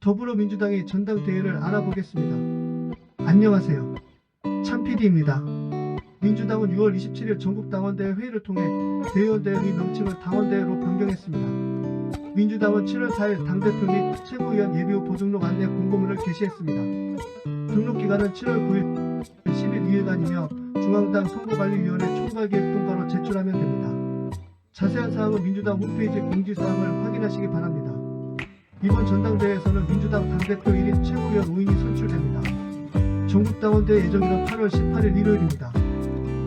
더불어민주당의 전당대회를 알아보겠습니다. 안녕하세요. 참PD입니다. 민주당은 6월 27일 전국당원대회 회의를 통해 대의원대회 명칭을 당원대회로 변경했습니다. 민주당은 7월 4일 당대표 및 최고위원 예비후보 등록 안내 공고문을 게시했습니다. 등록 기간은 7월 9일 10일 2일간이며 중앙당 선거관리위원회 총괄기획 통과로 제출하면 됩니다. 자세한 사항은 민주당 홈페이지 공지사항을 확인하시기 바랍니다. 이번 전당대회에서는 민주당 당대표 1인 최고위원 5인이 선출됩니다. 전국당원대회 예정일은 8월 18일 일요일입니다.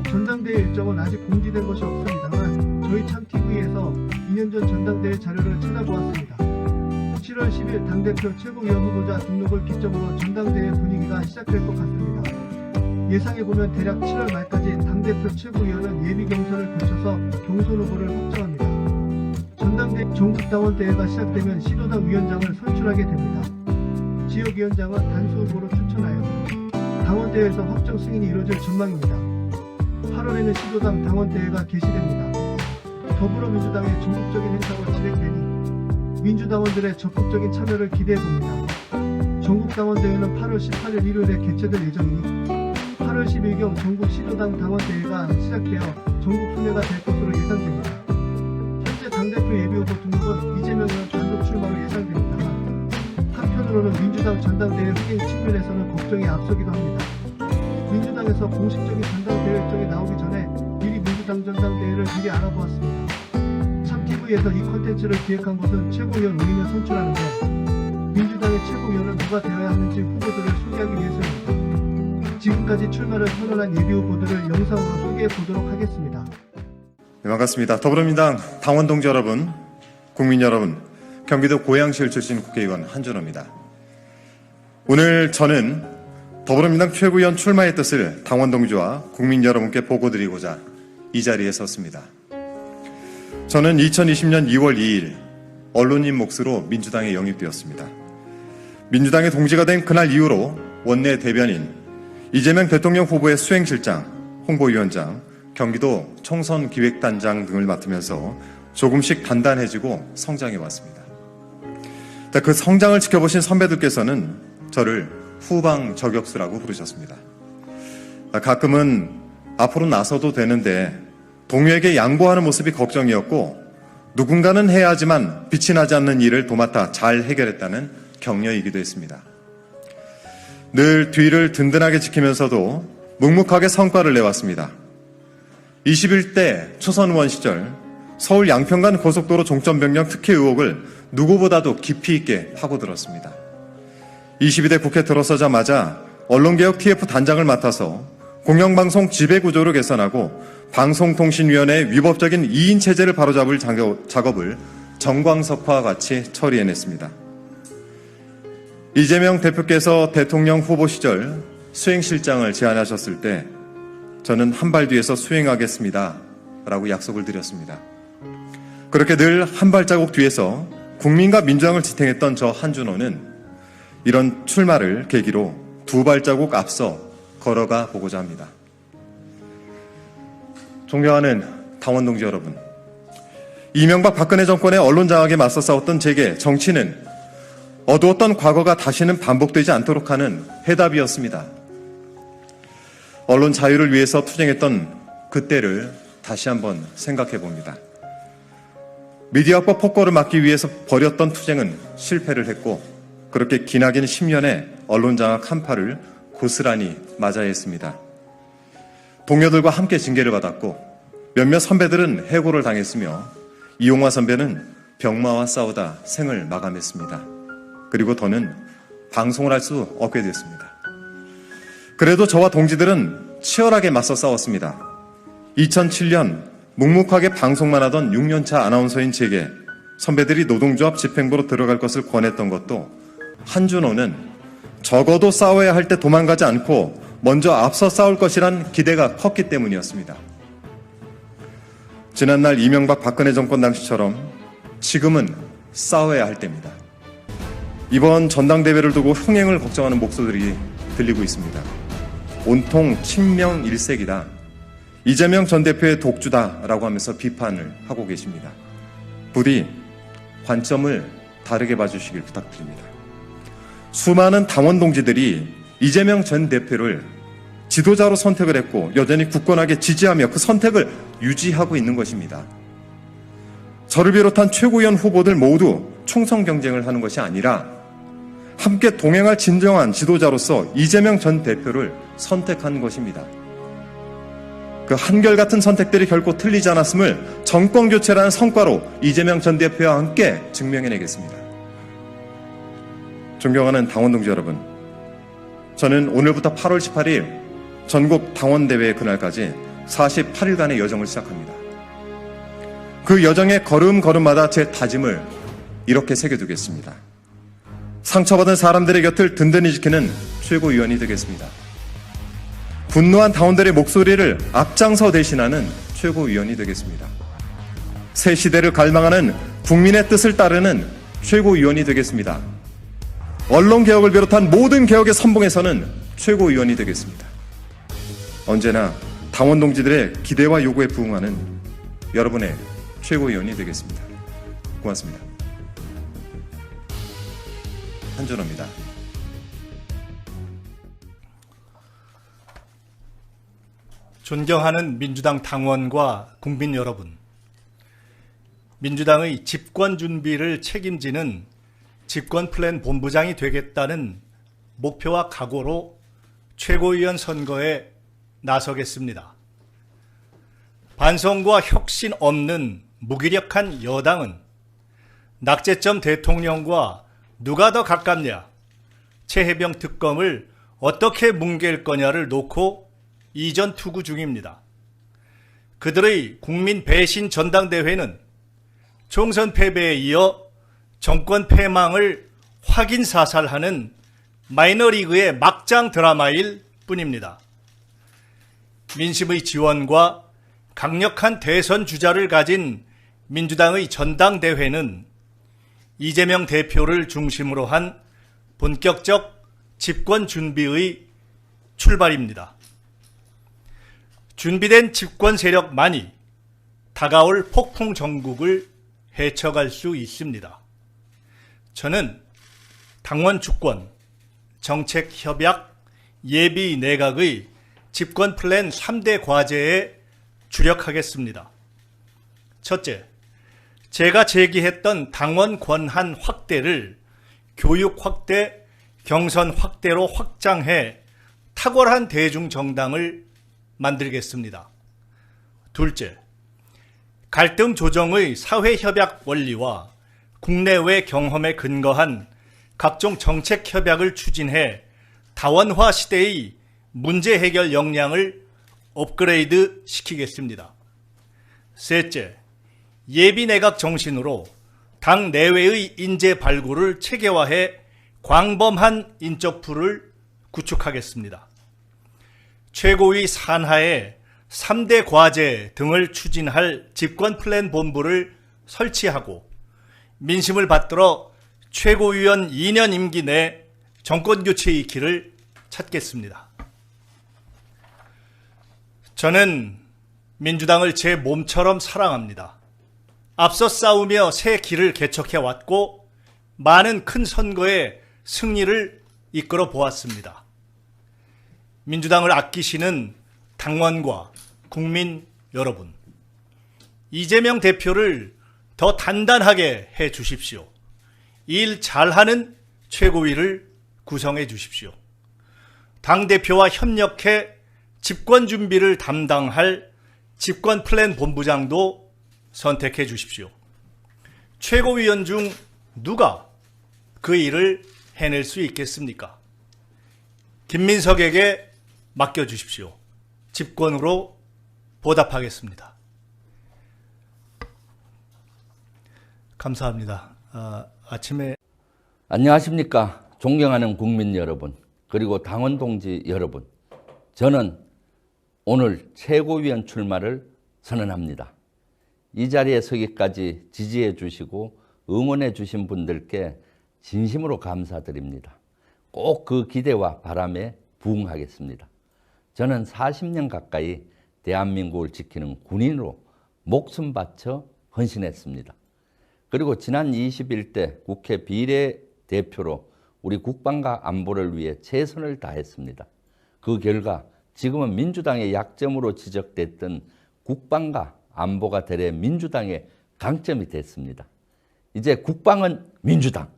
전당대회 일정은 아직 공지된 것이 없습니다만 저희 참TV에서 2년 전 전당대회 자료를 찾아보았습니다. 7월 10일 당대표 최고위원 후보자 등록을 기점으로 전당대회 분위기가 시작될 것 같습니다. 예상해보면 대략 7월 말까지 당대표 최고위원은 예비 경선을 거쳐서 경선 후보를 확정합니다. 전당대 전국당원대회가 시작되면 시도당 위원장을 선출하게 됩니다. 지역위원장은 단수 후보로 추천하여 당원대회에서 확정 승인이 이루어질 전망입니다. 8월에는 시도당 당원대회가 개시됩니다. 더불어민주당의 전국적인 행사가 진행되니 민주당원들의 적극적인 참여를 기대해봅니다. 전국당원대회는 8월 18일 일요일에 개최될 예정이니 8월 10일 경 전국 시도당 당원대회가 시작되어 전국 순회가 될 것으로 예상됩니다. 당대표 예비후보 등록은 이재명 의원 단독 출마로 예상됩니다만 한편으로는 민주당 전당대회 흥행 측면에서는 걱정이 앞서기도 합니다. 민주당에서 공식적인 전당대회 일정이 나오기 전에 미리 민주당 전당대회를 미리 알아보았습니다. 참TV에서 이 컨텐츠를 기획한 곳은 최고위원 5인을 선출하는데 민주당의 최고위원은 누가 되어야 하는지 후보들을 소개하기 위해서입니다. 지금까지 출마를 선언한 예비 후보들을 영상으로 소개해 보도록 하겠습니다. 네, 반갑습니다. 더불어민주당 당원 동지 여러분, 국민 여러분, 경기도 고양시를 출신 국회의원 한준호입니다. 오늘 저는 더불어민주당 최고위원 출마의 뜻을 당원 동지와 국민 여러분께 보고드리고자 이 자리에 섰습니다. 저는 2020년 2월 2일 언론인 몫으로 민주당에 영입되었습니다. 민주당의 동지가 된 그날 이후로 원내 대변인, 이재명 대통령 후보의 수행실장, 홍보위원장, 경기도 총선 기획단장 등을 맡으면서 조금씩 단단해지고 성장해 왔습니다. 그 성장을 지켜보신 선배들께서는 저를 후방 저격수라고 부르셨습니다. 가끔은 앞으로 나서도 되는데 동료에게 양보하는 모습이 걱정이었고 누군가는 해야 하지만 빛이 나지 않는 일을 도맡아 잘 해결했다는 격려이기도 했습니다. 늘 뒤를 든든하게 지키면서도 묵묵하게 성과를 내왔습니다. 21대 초선 의원 시절 서울 양평간 고속도로 종점 변경 특혜 의혹을 누구보다도 깊이 있게 파고들었습니다. 22대 국회 들어서자마자 언론개혁 TF 단장을 맡아서 공영방송 지배구조를 개선하고 방송통신위원회의 위법적인 2인 체제를 바로잡을 작업을 정광석화와 같이 처리해냈습니다. 이재명 대표께서 대통령 후보 시절 수행실장을 제안하셨을 때 저는 한 발 뒤에서 수행하겠습니다. 라고 약속을 드렸습니다. 그렇게 늘 한 발자국 뒤에서 국민과 민주당을 지탱했던 저 한준호는 이런 출마를 계기로 두 발자국 앞서 걸어가 보고자 합니다. 존경하는 당원 동지 여러분. 이명박 박근혜 정권의 언론 장악에 맞서 싸웠던 제게 정치는 어두웠던 과거가 다시는 반복되지 않도록 하는 해답이었습니다. 언론 자유를 위해서 투쟁했던 그때를 다시 한번 생각해 봅니다. 미디어법 폭거를 막기 위해서 벌였던 투쟁은 실패를 했고 그렇게 기나긴 10년의 언론 장악 한파를 고스란히 맞아야 했습니다. 동료들과 함께 징계를 받았고 몇몇 선배들은 해고를 당했으며 이용화 선배는 병마와 싸우다 생을 마감했습니다. 그리고 더는 방송을 할 수 없게 됐습니다. 그래도 저와 동지들은 치열하게 맞서 싸웠습니다. 2007년 묵묵하게 방송만 하던 6년차 아나운서인 제게 선배들이 노동조합 집행부로 들어갈 것을 권했던 것도 한준호는 적어도 싸워야 할 때 도망가지 않고 먼저 앞서 싸울 것이란 기대가 컸기 때문이었습니다. 지난날 이명박 박근혜 정권 당시처럼 지금은 싸워야 할 때입니다. 이번 전당대회를 두고 흥행을 걱정하는 목소들이 들리고 있습니다. 온통 친명 일색이다. 이재명 전 대표의 독주다라고 하면서 비판을 하고 계십니다. 부디 관점을 다르게 봐주시길 부탁드립니다. 수많은 당원 동지들이 이재명 전 대표를 지도자로 선택을 했고 여전히 굳건하게 지지하며 그 선택을 유지하고 있는 것입니다. 저를 비롯한 최고위원 후보들 모두 총선 경쟁을 하는 것이 아니라 함께 동행할 진정한 지도자로서 이재명 전 대표를 선택한 것입니다. 그 한결같은 선택들이 결코 틀리지 않았음을 정권 교체라는 성과로 이재명 전 대표와 함께 증명해내겠습니다. 존경하는 당원 동지 여러분, 저는 오늘부터 8월 18일 전국 당원대회 그날까지 48일간의 여정을 시작합니다. 그 여정의 걸음걸음마다 제 다짐을 이렇게 새겨두겠습니다. 상처받은 사람들의 곁을 든든히 지키는 최고위원이 되겠습니다. 분노한 당원들의 목소리를 앞장서 대신하는 최고위원이 되겠습니다. 새 시대를 갈망하는 국민의 뜻을 따르는 최고위원이 되겠습니다. 언론 개혁을 비롯한 모든 개혁의 선봉에서는 최고위원이 되겠습니다. 언제나 당원 동지들의 기대와 요구에 부응하는 여러분의 최고위원이 되겠습니다. 고맙습니다. 한준호입니다. 존경하는 민주당 당원과 국민 여러분. 민주당의 집권 준비를 책임지는 집권 플랜 본부장이 되겠다는 목표와 각오로 최고위원 선거에 나서겠습니다. 반성과 혁신 없는 무기력한 여당은 낙제점 대통령과 누가 더 가깝냐, 최혜병 특검을 어떻게 뭉갤 거냐를 놓고 이전 투구 중입니다. 그들의 국민 배신 전당대회는 총선 패배에 이어 정권 패망을 확인 사살하는 마이너리그의 막장 드라마일 뿐입니다. 민심의 지원과 강력한 대선 주자를 가진 민주당의 전당대회는 이재명 대표를 중심으로 한 본격적 집권 준비의 출발입니다. 준비된 집권 세력만이 다가올 폭풍 정국을 헤쳐갈 수 있습니다. 저는 당원 주권, 정책 협약, 예비 내각의 집권 플랜 3대 과제에 주력하겠습니다. 첫째, 제가 제기했던 당원 권한 확대를 교육 확대, 경선 확대로 확장해 탁월한 대중정당을 만들겠습니다. 둘째, 갈등 조정의 사회협약 원리와 국내외 경험에 근거한 각종 정책 협약을 추진해 다원화 시대의 문제 해결 역량을 업그레이드 시키겠습니다. 셋째, 예비 내각 정신으로 당 내외의 인재 발굴을 체계화해 광범한 인적 풀을 구축하겠습니다. 최고위 산하에 3대 과제 등을 추진할 집권 플랜 본부를 설치하고 민심을 받들어 최고위원 2년 임기 내 정권 교체의 길을 찾겠습니다. 저는 민주당을 제 몸처럼 사랑합니다. 앞서 싸우며 새 길을 개척해 왔고 많은 큰 선거에 승리를 이끌어 보았습니다. 민주당을 아끼시는 당원과 국민 여러분, 이재명 대표를 더 단단하게 해 주십시오. 일 잘하는 최고위를 구성해 주십시오. 당대표와 협력해 집권 준비를 담당할 집권 플랜 본부장도 선택해 주십시오. 최고위원 중 누가 그 일을 해낼 수 있겠습니까? 김민석에게 맡겨주십시오. 집권으로 보답하겠습니다. 감사합니다. 아, 아침에 안녕하십니까. 존경하는 국민 여러분, 그리고 당원 동지 여러분. 저는 오늘 최고위원 출마를 선언합니다. 이 자리에 서기까지 지지해 주시고 응원해 주신 분들께 진심으로 감사드립니다. 꼭 그 기대와 바람에 부응하겠습니다. 저는 40년 가까이 대한민국을 지키는 군인으로 목숨 바쳐 헌신했습니다. 그리고 지난 21대 국회 비례 대표로 우리 국방과 안보를 위해 최선을 다했습니다. 그 결과 지금은 민주당의 약점으로 지적됐던 국방과 안보가 되려 민주당의 강점이 됐습니다. 이제 국방은 민주당,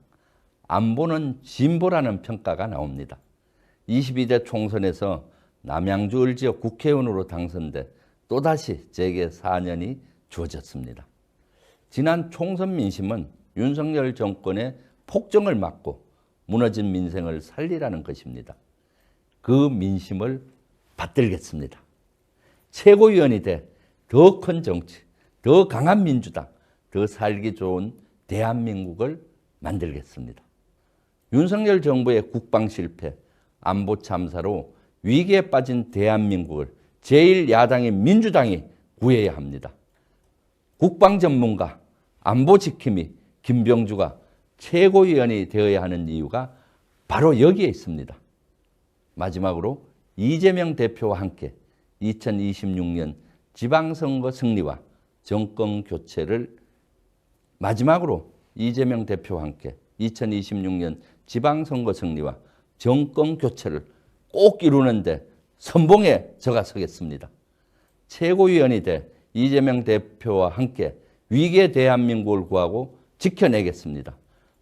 안보는 진보라는 평가가 나옵니다. 22대 총선에서 남양주 을지역 국회의원으로 당선돼 또다시 제게 4년이 주어졌습니다. 지난 총선 민심은 윤석열 정권의 폭정을 막고 무너진 민생을 살리라는 것입니다. 그 민심을 받들겠습니다. 최고위원이 돼 더 큰 정치, 더 강한 민주당, 더 살기 좋은 대한민국을 만들겠습니다. 윤석열 정부의 국방 실패, 안보 참사로 위기에 빠진 대한민국을 제1야당인 민주당이 구해야 합니다. 국방 전문가, 안보 지킴이 김병주가 최고위원이 되어야 하는 이유가 바로 여기에 있습니다. 마지막으로 이재명 대표와 함께 2026년 지방선거 승리와 정권 교체를 마지막으로 이재명 대표와 함께 2026년 지방선거 승리와 정권 교체를 꼭 이루는데 선봉에 저가 서겠습니다. 최고위원이 돼 이재명 대표와 함께 위기의 대한민국을 구하고 지켜내겠습니다.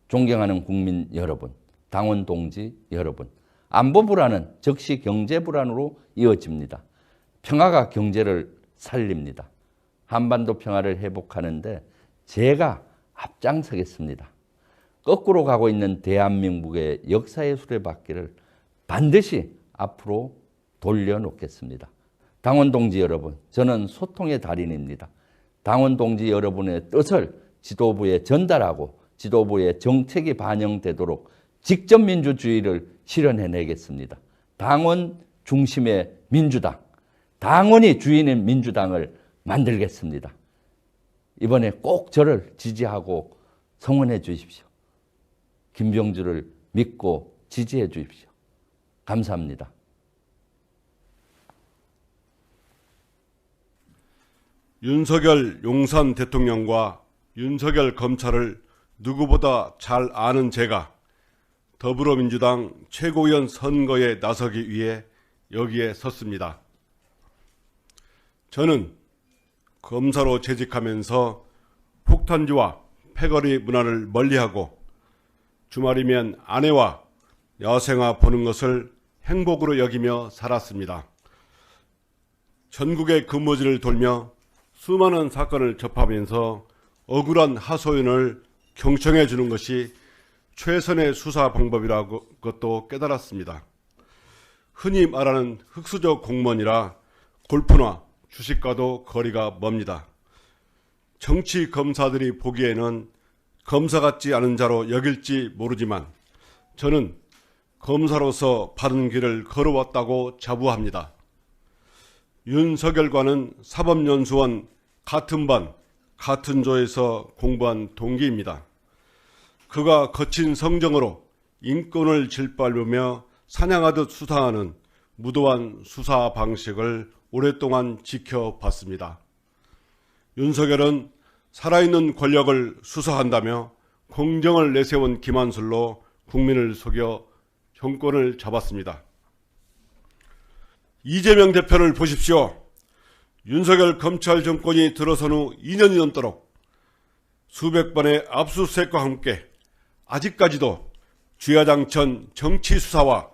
존경하는 국민 여러분, 당원 동지 여러분, 안보 불안은 즉시 경제 불안으로 이어집니다. 평화가 경제를 살립니다. 한반도 평화를 회복하는데 제가 앞장서겠습니다. 거꾸로 가고 있는 대한민국의 역사의 수레바퀴를 반드시 앞으로 돌려놓겠습니다. 당원 동지 여러분, 저는 소통의 달인입니다. 당원 동지 여러분의 뜻을 지도부에 전달하고 지도부의 정책이 반영되도록 직접 민주주의를 실현해내겠습니다. 당원 중심의 민주당, 당원이 주인인 민주당을 만들겠습니다. 이번에 꼭 저를 지지하고 성원해 주십시오. 김병주를 믿고 지지해 주십시오. 감사합니다. 윤석열 용산 대통령과 윤석열 검찰을 누구보다 잘 아는 제가 더불어민주당 최고위원 선거에 나서기 위해 여기에 섰습니다. 저는 검사로 재직하면서 폭탄주와 패거리 문화를 멀리하고 주말이면 아내와 야생화 보는 것을 행복으로 여기며 살았습니다. 전국의 근무지를 돌며 수많은 사건을 접하면서 억울한 하소연을 경청해 주는 것이 최선의 수사 방법이라고 것도 깨달았습니다. 흔히 말하는 흑수저 공무원이라 골프나 주식과도 거리가 멉니다. 정치 검사들이 보기에는 검사 같지 않은 자로 여길지 모르지만 저는 검사로서 바른 길을 걸어왔다고 자부합니다. 윤석열과는 사법연수원 같은 반, 같은 조에서 공부한 동기입니다. 그가 거친 성정으로 인권을 짓밟으며 사냥하듯 수사하는 무도한 수사 방식을 오랫동안 지켜봤습니다. 윤석열은 살아있는 권력을 수사한다며 공정을 내세운 김한술로 국민을 속여 정권을 잡았습니다. 이재명 대표를 보십시오. 윤석열 검찰 정권이 들어선 후 2년이 넘도록 수백 번의 압수수색과 함께 아직까지도 주야장천 정치 수사와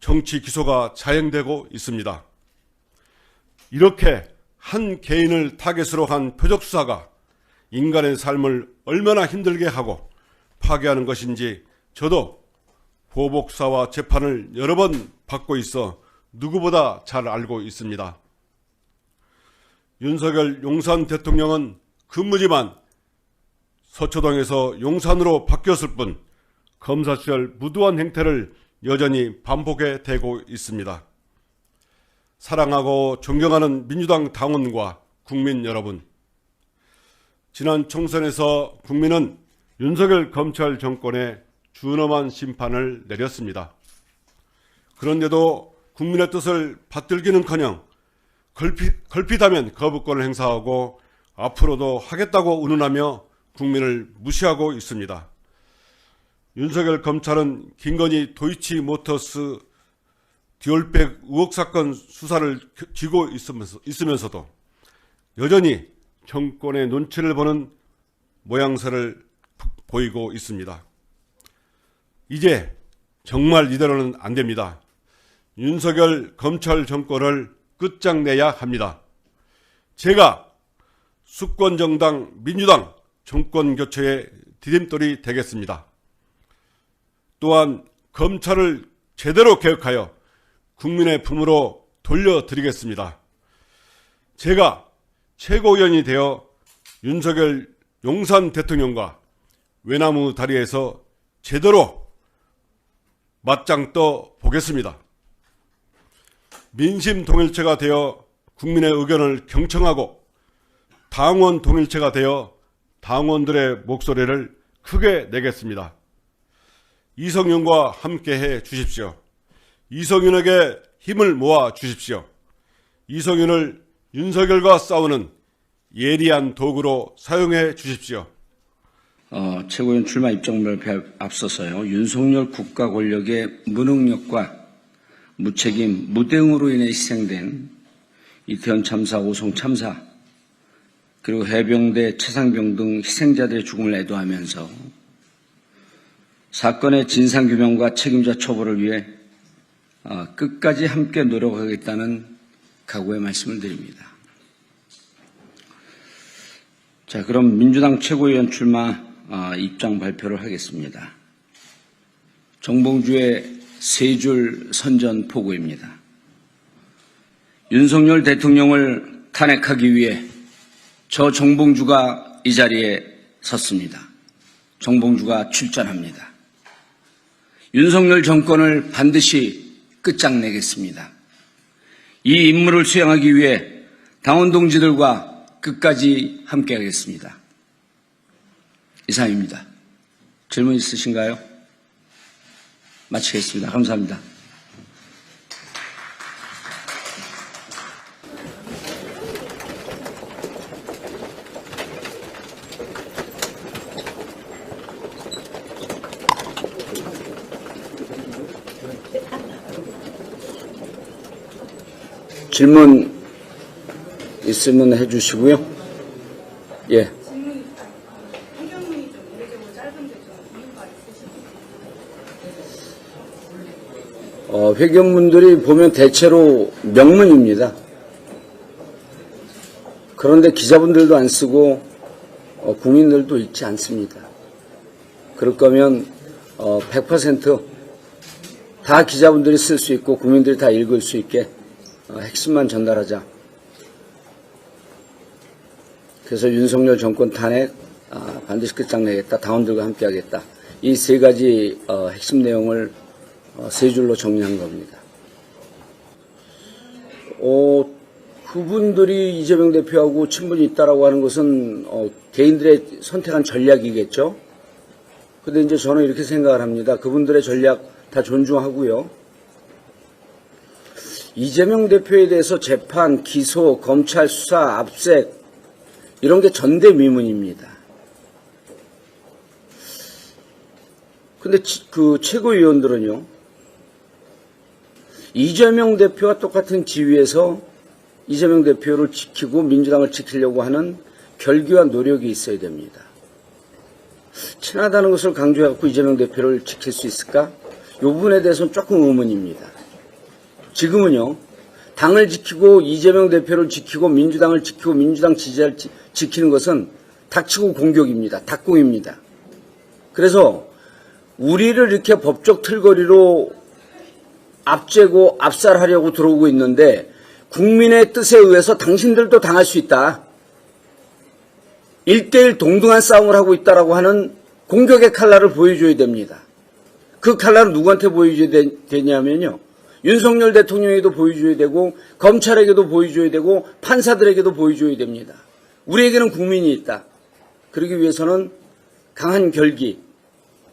정치 기소가 자행되고 있습니다. 이렇게 한 개인을 타겟으로 한 표적 수사가 인간의 삶을 얼마나 힘들게 하고 파괴하는 것인지 저도 보복사와 재판을 여러 번 받고 있어 누구보다 잘 알고 있습니다. 윤석열 용산 대통령은 근무지만 서초동에서 용산으로 바뀌었을 뿐 검사 시절 무도한 행태를 여전히 반복해 대고 있습니다. 사랑하고 존경하는 민주당 당원과 국민 여러분, 지난 총선에서 국민은 윤석열 검찰 정권에 준엄한 심판을 내렸습니다. 그런데도 국민의 뜻을 받들기는커녕 걸핏, 걸핏하면 거부권을 행사하고 앞으로도 하겠다고 운운하며 국민을 무시하고 있습니다. 윤석열 검찰은 김건희 도이치 모터스 듀얼백 의혹 사건 수사를 쥐고 있으면서, 있으면서도 여전히 정권의 눈치를 보는 모양새를 보이고 있습니다. 이제 정말 이대로는 안 됩니다. 윤석열 검찰 정권을 끝장내야 합니다. 제가 수권정당 민주당 정권 교체의 디딤돌이 되겠습니다. 또한 검찰을 제대로 개혁하여 국민의 품으로 돌려드리겠습니다. 제가 최고위원이 되어 윤석열 용산 대통령과 외나무 다리에서 제대로 맞짱 떠 보겠습니다. 민심 통일체가 되어 국민의 의견을 경청하고 당원 통일체가 되어 당원들의 목소리를 크게 내겠습니다. 이성윤과 함께 해 주십시오. 이성윤에게 힘을 모아 주십시오. 이성윤을 윤석열과 싸우는 예리한 도구로 사용해 주십시오. 어, 최고위원 출마 입장 발표에 앞서서요. 윤석열 국가 권력의 무능력과 무책임, 무대응으로 인해 희생된 이태원 참사, 오송 참사, 그리고 해병대, 최상병 등 희생자들의 죽음을 애도하면서 사건의 진상규명과 책임자 처벌을 위해 어, 끝까지 함께 노력하겠다는 각오의 말씀을 드립니다. 자, 그럼 민주당 최고위원 출마 어, 입장 발표를 하겠습니다. 정봉주의 세 줄 선전 포고입니다. 윤석열 대통령을 탄핵하기 위해 저 정봉주가 이 자리에 섰습니다. 정봉주가 출전합니다. 윤석열 정권을 반드시 끝장내겠습니다. 이 임무를 수행하기 위해 당원 동지들과 끝까지 함께하겠습니다. 이상입니다. 질문 있으신가요? 마치겠습니다. 감사합니다. 질문 있으면 해주시고요. 예. 어, 회견문들이 보면 대체로 명문입니다. 그런데 기자분들도 안 쓰고 어, 국민들도 읽지 않습니다. 그럴 거면 어, 100%다 기자분들이 쓸 수 있고 국민들이 다 읽을 수 있게 어, 핵심만 전달하자. 그래서 윤석열 정권 탄핵 아, 반드시 끝장내겠다. 당원들과 함께하겠다. 이 세 가지 어, 핵심 내용을 어, 세 줄로 정리한 겁니다. 어, 그분들이 이재명 대표하고 친분이 있다라고 하는 것은 어, 개인들의 선택한 전략이겠죠. 근데 이제 저는 이렇게 생각을 합니다. 그분들의 전략 다 존중하고요. 이재명 대표에 대해서 재판, 기소, 검찰 수사, 압색 이런 게 전대미문입니다. 근데 치- 그 최고위원들은요. 이재명 대표와 똑같은 지위에서 이재명 대표를 지키고 민주당을 지키려고 하는 결기와 노력이 있어야 됩니다. 친하다는 것을 강조해갖고 이재명 대표를 지킬 수 있을까? 이 부분에 대해서는 조금 의문입니다. 지금은요, 당을 지키고 이재명 대표를 지키고 민주당을 지키고 민주당 지지자를 지, 지키는 것은 닥치고 공격입니다. 닥공입니다. 그래서 우리를 이렇게 법적 틀거리로 압제고 압살하려고 들어오고 있는데 국민의 뜻에 의해서 당신들도 당할 수 있다. 1대1 동등한 싸움을 하고 있다라고 하는 공격의 칼날을 보여줘야 됩니다. 그 칼날은 누구한테 보여줘야 되, 되냐면요. 윤석열 대통령에게도 보여줘야 되고 검찰에게도 보여줘야 되고 판사들에게도 보여줘야 됩니다. 우리에게는 국민이 있다. 그러기 위해서는 강한 결기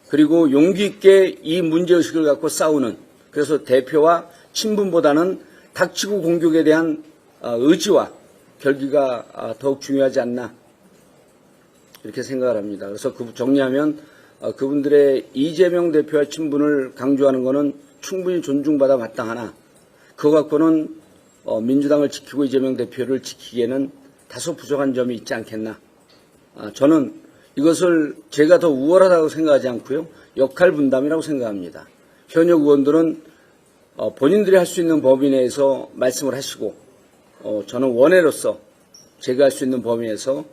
그리고 용기 있게 이 문제의식을 갖고 싸우는 그래서 대표와 친분보다는 닥치고 공격에 대한 어, 의지와 결기가 어, 더욱 중요하지 않나 이렇게 생각을 합니다. 그래서 그 정리하면 어, 그분들의 이재명 대표와 친분을 강조하는 것은 충분히 존중받아 마땅하나 그거 갖고는 어, 민주당을 지키고 이재명 대표를 지키기에는 다소 부족한 점이 있지 않겠나. 아, 저는 이것을 제가 더 우월하다고 생각하지 않고요. 역할 분담이라고 생각합니다. 현역 의원들은 어, 본인들이 할 수 있는 범위 내에서 말씀을 하시고 어, 저는 원외로서 제가 할 수 있는 범위 내에서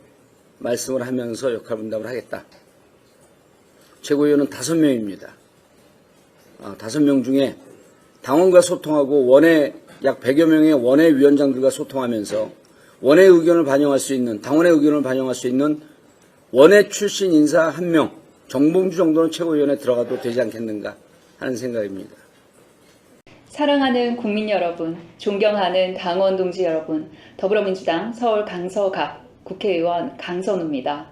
말씀을 하면서 역할 분담을 하겠다. 최고위원은 다섯 명입니다. 아, 다섯 명 중에 당원과 소통하고 원외 약 100여 명의 원외 위원장들과 소통하면서 원외 의견을 반영할 수 있는 당원의 의견을 반영할 수 있는 원외 출신 인사 한 명 정봉주 정도는 최고위원회 들어가도 되지 않겠는가 하는 생각입니다. 사랑하는 국민 여러분, 존경하는 당원 동지 여러분, 더불어민주당 서울 강서갑 국회의원 강선우입니다.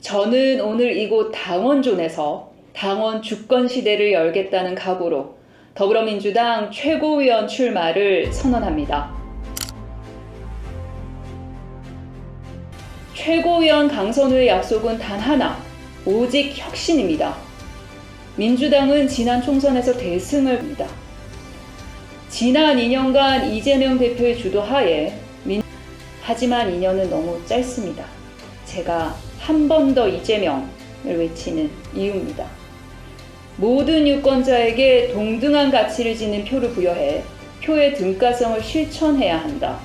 저는 오늘 이곳 당원존에서 당원 주권 시대를 열겠다는 각오로 더불어민주당 최고위원 출마를 선언합니다. 최고위원 강선우의 약속은 단 하나, 오직 혁신입니다. 민주당은 지난 총선에서 대승을 합니다. 지난 2년간 이재명 대표의 주도하에 민... 하지만 2년은 너무 짧습니다. 제가 한 번 더 이재명을 외치는 이유입니다. 모든 유권자에게 동등한 가치를 지닌 표를 부여해 표의 등가성을 실천해야 한다.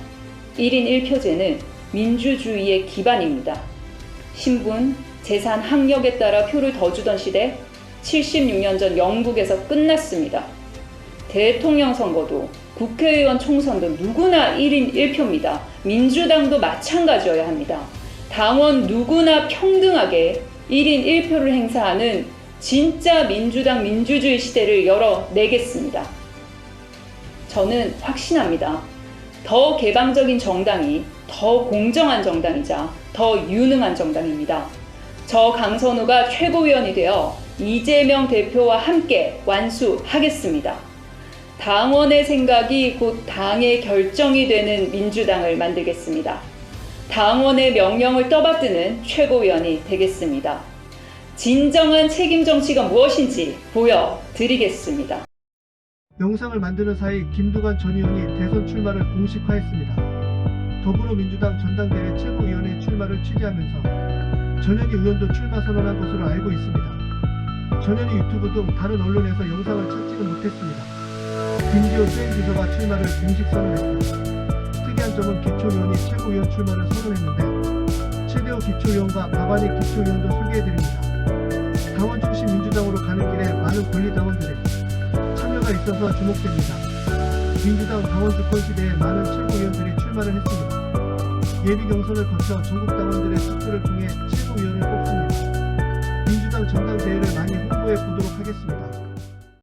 1인 1표제는 민주주의의 기반입니다. 신분, 재산, 학력에 따라 표를 더 주던 시대 76년 전 영국에서 끝났습니다. 대통령 선거도 국회의원 총선도 누구나 1인 1표입니다. 민주당도 마찬가지여야 합니다. 당원 누구나 평등하게 1인 1표를 행사하는 진짜 민주당 민주주의 시대를 열어내겠습니다. 저는 확신합니다. 더 개방적인 정당이 더 공정한 정당이자 더 유능한 정당입니다. 저 강선우가 최고위원이 되어 이재명 대표와 함께 완수하겠습니다. 당원의 생각이 곧 당의 결정이 되는 민주당을 만들겠습니다. 당원의 명령을 떠받드는 최고위원이 되겠습니다. 진정한 책임 정치가 무엇인지 보여드리겠습니다. 영상을 만드는 사이 김두관 전 의원이 대선 출마를 공식화했습니다. 더불어민주당 전당대회 최고위원회 출마를 취재하면서 전현희 의원도 출마 선언한 것으로 알고 있습니다. 전현희 유튜브 등 다른 언론에서 영상을 찾지는 못했습니다. 김기호 수행비서가 출마를 공식 선언했다. 특이한 점은 기초의원이 최고위원 출마를 선언했는데 최대호 기초의원과 박완희 기초의원도 소개해드립니다. 당원 중심 민주당으로 가는 길에 많은 권리당원들의 참여가 있어서 주목됩니다. 민주당 당원 주권 시대에 많은 최고위원들이 출마를 했습니다. 예비 경선을 거쳐 전국 당원들의 투표를 통해 최고위원을 뽑습니다. 사업장 전당대회를 많이 홍보해 보도록 하겠습니다.